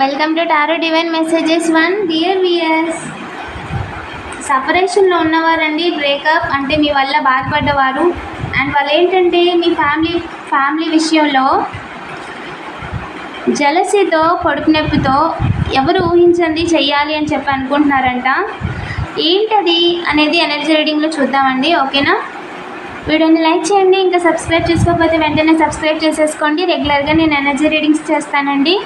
Welcome to tarot divine messages one dear viewers సపరేషన్లో ఉన్నవారండి breakup అంటే మీ వల్ల బాధపడ్డవారు. అండ్ వాళ్ళు ఏంటంటే మీ ఫ్యామిలీ ఫ్యామిలీ విషయంలో జలసీతో పొడుపు నొప్పితో ఎవరు ఊహించండి చెయ్యాలి అని చెప్పి అనుకుంటున్నారంట. ఏంటది అనేది ఎనర్జీ రీడింగ్లో చూద్దామండి ఓకేనా వీడియోని లైక్ చేయండి ఇంకా సబ్స్క్రైబ్ చేసుకోకపోతే వెంటనే సబ్స్క్రైబ్ చేసేసుకోండి. రెగ్యులర్గా నేను ఎనర్జీ రీడింగ్స్ చేస్తానండి.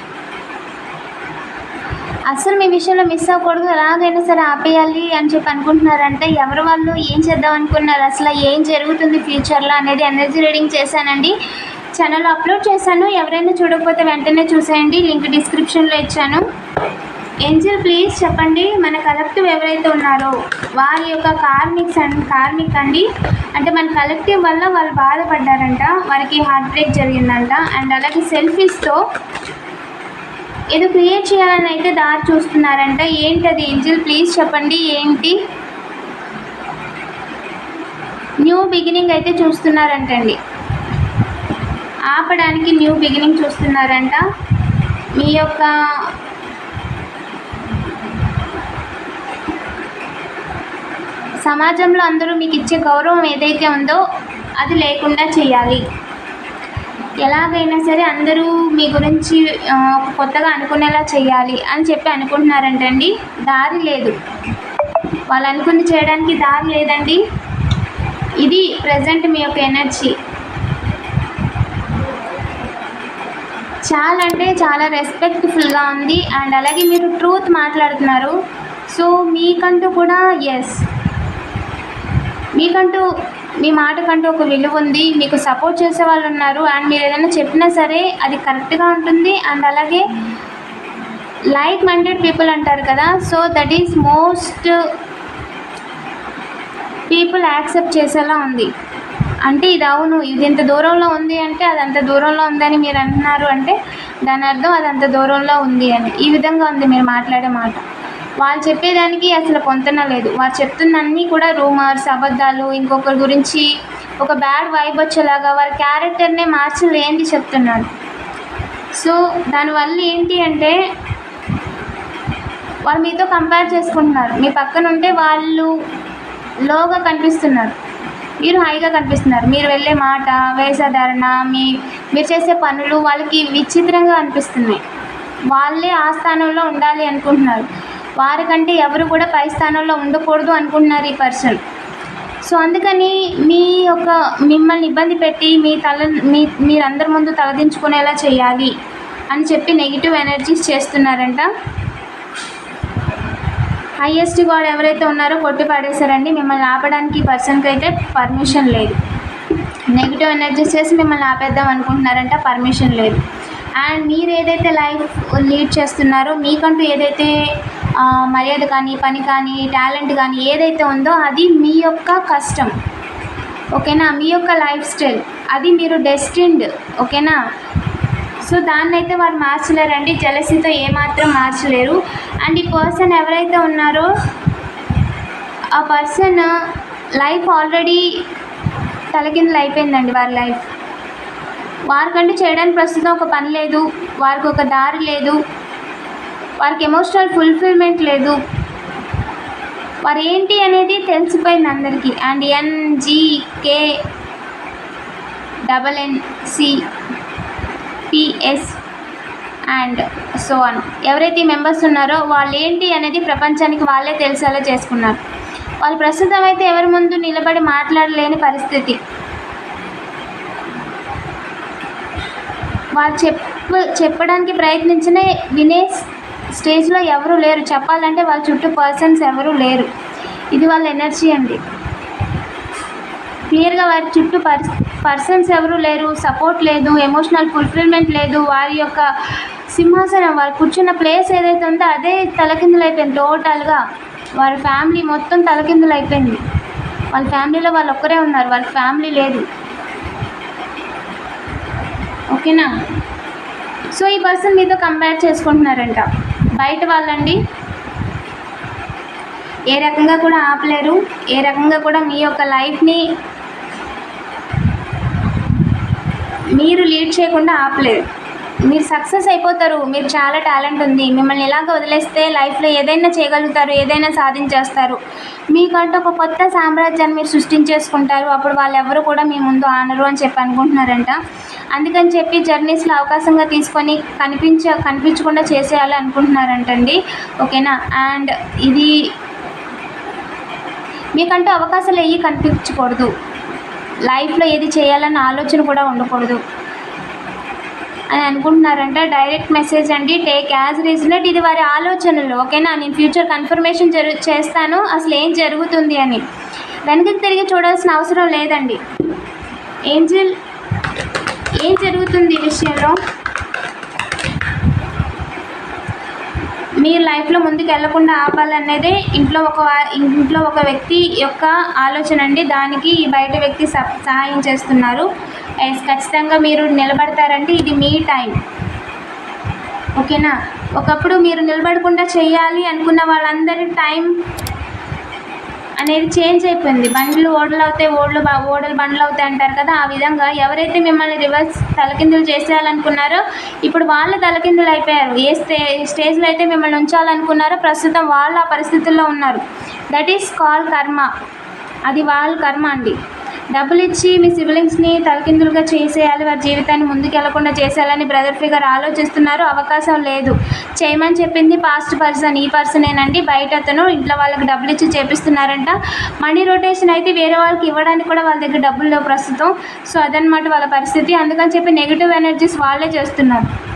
అసలు మీ విషయంలో మిస్ అవ్వకూడదు. ఎలాగైనా సరే ఆపేయాలి అని చెప్పి అనుకుంటున్నారంటే ఎవరు వాళ్ళు ఏం చేద్దాం అనుకున్నారు? అసలు ఏం జరుగుతుంది ఫ్యూచర్లో అనేది ఎనర్జీ రీడింగ్ చేశానండి. ఛానల్ అప్లోడ్ చేశాను. ఎవరైనా చూడకపోతే వెంటనే చూసేయండి. లింక్ డిస్క్రిప్షన్లో ఇచ్చాను. ఏంజల్ ప్లీజ్ చెప్పండి. మన కలెక్టివ్ ఎవరైతే ఉన్నారో వారి యొక్క కార్మిక్స్ అండ్ కార్మిక్ అండి. అంటే మన కలెక్టివ్ వల్ల వాళ్ళు బాధపడ్డారంట. వారికి హార్ట్ బ్రేక్ జరిగిందంట. అండ్ అలాగే సెల్ఫీస్తో ఏదో క్రియేట్ చేయాలని అయితే దారి చూస్తున్నారంట. ఏంటది ఏంజిల్ ప్లీజ్ చెప్పండి ఏంటి? న్యూ బిగినింగ్ అయితే చూస్తున్నారంటండి. ఆపడానికి న్యూ బిగినింగ్ చూస్తున్నారంట. మీ యొక్క సమాజంలో అందరూ మీకు ఇచ్చే గౌరవం ఏదైతే ఉందో అది లేకుండా చేయాలి. ఎలాగైనా సరే అందరూ మీ గురించి కొత్తగా అనుకునేలా చేయాలి అని చెప్పి అనుకుంటున్నారంటండి. దారి లేదు. వాళ్ళు అనుకుని చేయడానికి దారి లేదండి. ఇది ప్రజెంట్ మీ యొక్క ఎనర్జీ. చాలా అంటే చాలా రెస్పెక్ట్ఫుల్గా ఉంది అండ్ అలాగే మీరు ట్రూత్ మాట్లాడుతున్నారు. సో మీకంటూ కూడా ఎస్ మీకంటూ మీ మాటకంటూ ఒక విలువ ఉంది మీకు సపోర్ట్ చేసే వాళ్ళు ఉన్నారు అండ్ మీరు ఏదైనా చెప్పినా సరే అది కరెక్ట్గా ఉంటుంది అండ్ అలాగే లైక్ మైండెడ్ పీపుల్ అంటారు కదా so that is most people accept చేసేలా ఉంది. అంటే ఇది అవును ఇది ఇంత దూరంలో ఉంది అంటే అది అంత దూరంలో ఉందని మీరు అంటున్నారు అంటే దాని అర్థం అది అంత దూరంలో ఉంది అని. ఈ విధంగా ఉంది మీరు మాట్లాడే మాట. వాళ్ళు చెప్పేదానికి అసలు పొంతన లేదు. వారు చెప్తున్నన్నీ కూడా రూమర్స్ అబద్ధాలు ఇంకొకరి గురించి ఒక బ్యాడ్ వైబ్ వచ్చేలాగా వారి క్యారెక్టర్నే మార్చలేంది చెప్తున్నారు సో దానివల్ల ఏంటి అంటే వాళ్ళు మీతో కంపేర్ చేసుకుంటున్నారు. మీ పక్కన ఉంటే వాళ్ళు లోగా కనిపిస్తున్నారు. మీరు హైగా కనిపిస్తున్నారు. మీరు వెళ్ళే మాట వేషధారణ మీ మీరు చేసే పనులు వాళ్ళకి విచిత్రంగా అనిపిస్తున్నాయి. వాళ్ళే ఆ స్థానంలో ఉండాలి అనుకుంటున్నారు. వారికంటే ఎవరు కూడా పై స్థానంలో ఉండకూడదు అనుకుంటున్నారు ఈ పర్సన్. సో అందుకని మీ యొక్క మిమ్మల్ని ఇబ్బంది పెట్టి మీ తల మీ మీరందరి ముందు తలదించుకునేలా చేయాలి అని చెప్పి నెగిటివ్ ఎనర్జీస్ చేస్తున్నారంట. హైయెస్ట్ గాడ్ ఎవరైతే ఉన్నారో కొట్టి పడేశారండి మిమ్మల్ని ఆపడానికి ఈ పర్సన్కి అయితే పర్మిషన్ లేదు. నెగిటివ్ ఎనర్జీస్ చేసి మిమ్మల్ని ఆపేద్దాం అనుకుంటున్నారంట పర్మిషన్ లేదు. అండ్ మీరు ఏదైతే లైఫ్ లీడ్ చేస్తున్నారో మీకంటూ ఏదైతే మర్యాద కానీ పని కానీ టాలెంట్ కానీ ఏదైతే ఉందో అది మీ యొక్క కష్టం. ఓకేనా? మీ యొక్క లైఫ్ స్టైల్. అది మీరు డెస్టిన్డ్ ఓకేనా? సో దాన్ని అయితే వారు మార్చలేరండి. జలసీతో ఏమాత్రం మార్చలేరు. అండ్ ఈ పర్సన్ ఎవరైతే ఉన్నారో ఆ పర్సన్ లైఫ్ ఆల్రెడీ తలకిందులు అయిపోయిందండి వారి లైఫ్. వారికంటూ చేయడానికి ప్రస్తుతం ఒక పని లేదు. వారికి ఒక దారి లేదు. వారికి ఎమోషనల్ ఫుల్ఫిల్మెంట్ లేదు. వారు ఏంటి అనేది తెలిసిపోయింది అందరికీ. And NGK double NC PS and so on ఎవరైతే మెంబర్స్ ఉన్నారో వాళ్ళు ఏంటి అనేది ప్రపంచానికి వాళ్ళే తెలిసేలా చేసుకున్నారు. వాళ్ళు ప్రస్తుతం అయితే ఎవరి ముందు నిలబడి మాట్లాడలేని పరిస్థితి. వాళ్ళు చెప్పు చెప్పడానికి ప్రయత్నించిన వినే స్టేజ్లో ఎవరు లేరు. చెప్పాలంటే వాళ్ళ చుట్టూ పర్సన్స్ ఎవరు లేరు. ఇది వాళ్ళ ఎనర్జీ అండి. క్లియర్గా వారి చుట్టూ పర్స్ పర్సన్స్ ఎవరు లేరు. సపోర్ట్ లేదు. ఎమోషనల్ ఫుల్ఫిల్మెంట్ లేదు. వారి యొక్క సింహాసనం వారు కూర్చున్న ప్లేస్ ఏదైతే ఉందో అదే తలకిందులు అయిపోయింది టోటల్గా వారి ఫ్యామిలీ మొత్తం తలకిందులు అయిపోయింది వాళ్ళ ఫ్యామిలీలో వాళ్ళు ఒక్కరే ఉన్నారు. వాళ్ళ ఫ్యామిలీ లేదు. ఓకేనా? సో ఈ పర్సన్ మీతో కంపేర్ చేసుకుంటున్నారంట. బయట వాళ్ళండి. ఏ రకంగా కూడా ఆపలేరు. ఏ రకంగా కూడా మీ యొక్క లైఫ్ని మీరు లీడ్ చేయకుండా ఆపలేరు. మీరు సక్సెస్ అయిపోతారు. మీరు చాలా టాలెంట్ ఉంది. మిమ్మల్ని ఇలాగ వదిలేస్తే లైఫ్లో ఏదైనా చేయగలుగుతారు ఏదైనా సాధించేస్తారు. మీకంటూ ఒక కొత్త సామ్రాజ్యాన్ని మీరు సృష్టించేసుకుంటారు. అప్పుడు వాళ్ళు ఎవరు కూడా మీ ముందు ఆనరు అని చెప్పి అనుకుంటున్నారంట. అందుకని చెప్పి జర్నీస్లో అవకాశంగా తీసుకొని కనిపించ కనిపించకుండా చేసేయాలి అనుకుంటున్నారంటండి. ఓకేనా? అండ్ ఇది మీకంటూ అవకాశాలు ఏవి కనిపించకూడదు. లైఫ్లో ఏది చేయాలన్న ఆలోచన కూడా ఉండకూడదు. అని అనుకుంటున్నారంట. డైరెక్ట్ మెసేజ్ అండి. టేక్ యాజ్ రీజనెట్ ఇది వారి ఆలోచనలు. ఓకేనా? నేను ఫ్యూచర్ కన్ఫర్మేషన్ జరు చేస్తాను. అసలు ఏం జరుగుతుంది అని. వెనక్కి తిరిగి చూడాల్సిన అవసరం లేదండి. ఏంజిల్ ఏం జరుగుతుంది ఈ విషయంలో? మీ లైఫ్లో ముందుకు వెళ్ళకుండా ఆపాలనేదే ఇంట్లో ఒక ఇంట్లో ఒక వ్యక్తి యొక్క ఆలోచన అండి. దానికి ఈ బయట వ్యక్తి సహాయం చేస్తున్నారు. ఎస్ ఖచ్చితంగా మీరు నిలబడతారంటే ఇది మీ టైం. ఓకేనా? ఒకప్పుడు మీరు నిలబడకుండా చేయాలి అనుకున్న వాళ్ళందరి టైం అనేది చేంజ్ అయిపోయింది. బండ్లు ఓడలు అవుతాయి ఓడలు ఓడలు బండ్లు అవుతాయి అంటారు కదా ఆ విధంగా ఎవరైతే మిమ్మల్ని రివర్స్ తలకిందులు చేసేయాలనుకున్నారో ఇప్పుడు వాళ్ళు తలకిందులు అయిపోయారు. ఏ స్టే స్టేజ్లో అయితే మిమ్మల్ని ఉంచాలనుకున్నారో ప్రస్తుతం వాళ్ళు ఆ పరిస్థితుల్లో ఉన్నారు. దట్ ఈస్ కాల్ కర్మ అది వాళ్ళ కర్మ అండి. డబ్బులు ఇచ్చి మీ సిబ్లింగ్స్ని తలకిందులుగా చేసేయాలి వారి జీవితాన్ని ముందుకు వెళ్ళకుండా చేసేయాలని బ్రదర్ ఫిగర్ ఆలోచిస్తున్నారు. అవకాశం లేదు. చేయమని చెప్పింది పాస్ట్ పర్సన్ ఈ పర్సనేనండి. బయట అతను ఇంట్లో వాళ్ళకి డబ్బులు ఇచ్చి చేపిస్తున్నారంట. మనీ రొటేషన్ అయితే వేరే వాళ్ళకి ఇవ్వడానికి కూడా వాళ్ళ దగ్గర డబ్బులు లేవు ప్రస్తుతం. సో అదనమాట వాళ్ళ పరిస్థితి. అందుకని చెప్పి నెగిటివ్ ఎనర్జీస్ వాళ్ళే చేస్తున్నారు.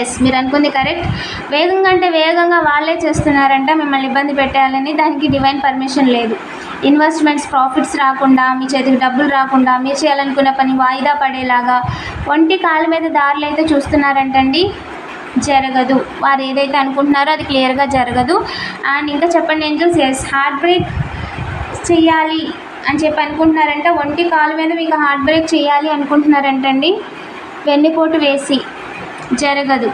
ఎస్ మీరు అనుకుంది కరెక్ట్ వేగంగా అంటే వేగంగా వాళ్ళే చేస్తున్నారంట మిమ్మల్ని ఇబ్బంది పెట్టాలని దానికి డివైన్ పర్మిషన్ లేదు. ఇన్వెస్ట్మెంట్స్ ప్రాఫిట్స్ రాకుండా మీ చేతికి డబ్బులు రాకుండా మీరు చేయాలనుకున్న పని వాయిదా పడేలాగా ఒంటి కాళ్ళ మీద దారులు అయితే చూస్తున్నారంటండి. జరగదు. వారు ఏదైతే అనుకుంటున్నారో అది క్లియర్గా జరగదు. అండ్ ఇంకా చెప్పండి ఏంజల్స్ ఎస్ హార్ట్ బ్రేక్ చెయ్యాలి అని చెప్పి అనుకుంటున్నారంట. ఒంటి కాలు మీద మీకు హార్ట్ బ్రేక్ చేయాలి అనుకుంటున్నారంటండి. వెన్నుపోటు వేసి. జరగదు.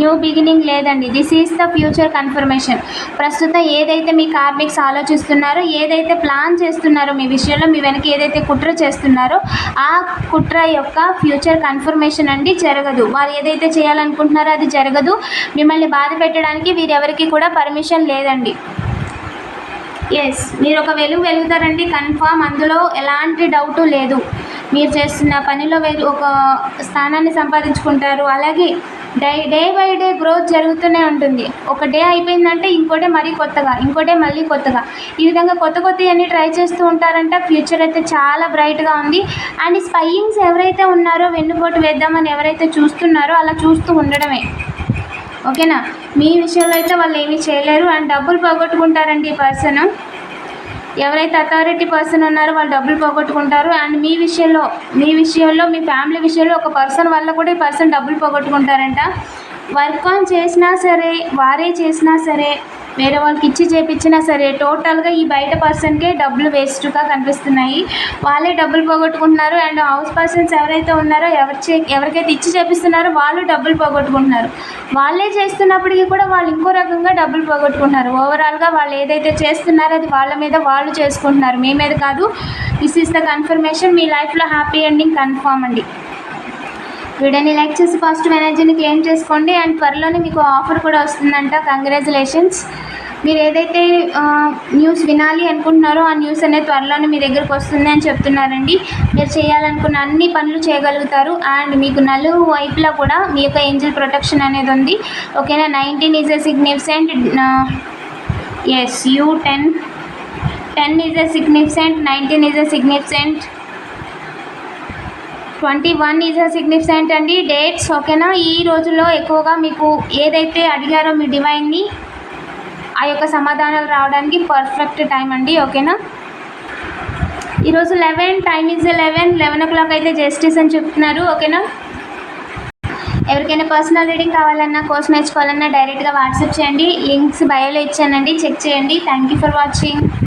న్యూ బిగినింగ్ లేదండి. This is the future confirmation ప్రస్తుతం ఏదైతే మీ కార్మిక్స్ ఆలోచిస్తున్నారో ఏదైతే ప్లాన్ చేస్తున్నారో మీ విషయంలో మీ వెనక ఏదైతే కుట్ర చేస్తున్నారో ఆ కుట్ర యొక్క ఫ్యూచర్ కన్ఫర్మేషన్ అండి జరగదు. వారు ఏదైతే చేయాలనుకుంటున్నారో అది జరగదు. మిమ్మల్ని బాధ పెట్టడానికి వీరెవరికి కూడా పర్మిషన్ లేదండి. ఎస్ మీరు ఒక వెలుగు వెలుగుతారండి కన్ఫామ్ అందులో ఎలాంటి డౌటు లేదు. మీరు చేస్తున్న పనిలో వెలు ఒక స్థానాన్ని సంపాదించుకుంటారు. అలాగే డై డే బై డే గ్రోత్ జరుగుతూనే ఉంటుంది. ఒక డే అయిపోయిందంటే ఇంకోటే మరీ కొత్తగా ఇంకోటే మళ్ళీ కొత్తగా. ఈ విధంగా కొత్త కొత్తవన్నీ ట్రై చేస్తూ ఉంటారంట. ఫ్యూచర్ అయితే చాలా బ్రైట్గా ఉంది. అండ్ స్పైయింగ్స్ ఎవరైతే ఉన్నారో వెన్నుపోటు వేద్దామని ఎవరైతే చూస్తున్నారో అలా చూస్తూ ఉండడమే. ఓకేనా? మీ విషయంలో అయితే వాళ్ళు ఏమీ చేయలేరు. అండ్ డబ్బులు పోగొట్టుకుంటారండి ఈ పర్సన్. ఎవరైతే అథారిటీ పర్సన్ ఉన్నారో వాళ్ళు డబ్బులు పోగొట్టుకుంటారు. అండ్ మీ విషయంలో మీ విషయంలో మీ ఫ్యామిలీ విషయంలో ఒక పర్సన్ వల్ల కూడా ఈ పర్సన్ డబ్బులు పోగొట్టుకుంటారంట. వర్క్ ఆన్ చేసినా సరే వారే చేసినా సరే వేరే వాళ్ళకి ఇచ్చి చేపించినా సరే టోటల్గా ఈ బయట పర్సన్కే డబ్బులు వేస్ట్గా కనిపిస్తున్నాయి. వాళ్ళే డబ్బులు పోగొట్టుకుంటున్నారు అండ్ హౌస్ పర్సన్స్ ఎవరైతే ఉన్నారో ఎవరి చే ఎవరికైతే ఇచ్చి చేపిస్తున్నారో వాళ్ళు డబ్బులు పోగొట్టుకుంటున్నారు. వాళ్ళే చేస్తున్నప్పటికీ కూడా వాళ్ళు ఇంకో రకంగా డబ్బులు పోగొట్టుకుంటున్నారు. ఓవరాల్గా వాళ్ళు ఏదైతే చేస్తున్నారో అది వాళ్ళ మీద వాళ్ళు చేసుకుంటున్నారు. మీ మీద కాదు దిస్ ఈస్ ద కన్ఫర్మేషన్ మీ లైఫ్లో హ్యాపీ ఎండింగ్ కన్ఫామ్ అండి. వీడియోని లైక్ చేసి పాజిటివ్ ఎనర్జీని క్లెయిమ్ చేసుకోండి. అండ్ త్వరలోనే మీకు ఆఫర్ కూడా వస్తుందంట. కంగ్రాచులేషన్స్ మీరు ఏదైతే న్యూస్ వినాలి అనుకుంటున్నారో ఆ న్యూస్ అనేది త్వరలోనే మీ దగ్గరకు వస్తుంది అని చెప్తున్నారండి. మీరు చేయాలనుకున్న అన్ని పనులు చేయగలుగుతారు. అండ్ మీకు నలుగు వైపులా కూడా మీ యొక్క ఏంజిల్ ప్రొటెక్షన్ అనేది ఉంది. ఓకేనా? Nineteen is a significant as you ten ten is a significant nineteen is a significant twenty one is a significant అండి. డేట్స్ ఓకేనా? ఈ రోజుల్లో ఎక్కువగా మీకు ఏదైతే అడిగారో మీ డివైన్ని ఆ యొక్క సమాధానాలు రావడానికి పర్ఫెక్ట్ టైం అండి ఓకేనా ఈరోజు eleven time is eleven eleven o'clock అయితే జస్టిస్ అని చెప్తున్నారు ఓకేనా ఎవరికైనా పర్సనల్ రీడింగ్ కావాలన్నా కోర్స్ నేర్చుకోవాలన్నా డైరెక్ట్గా వాట్సాప్ చేయండి లింక్స్ బయోలో ఇచ్చానండి చెక్ చేయండి. Thank you for watching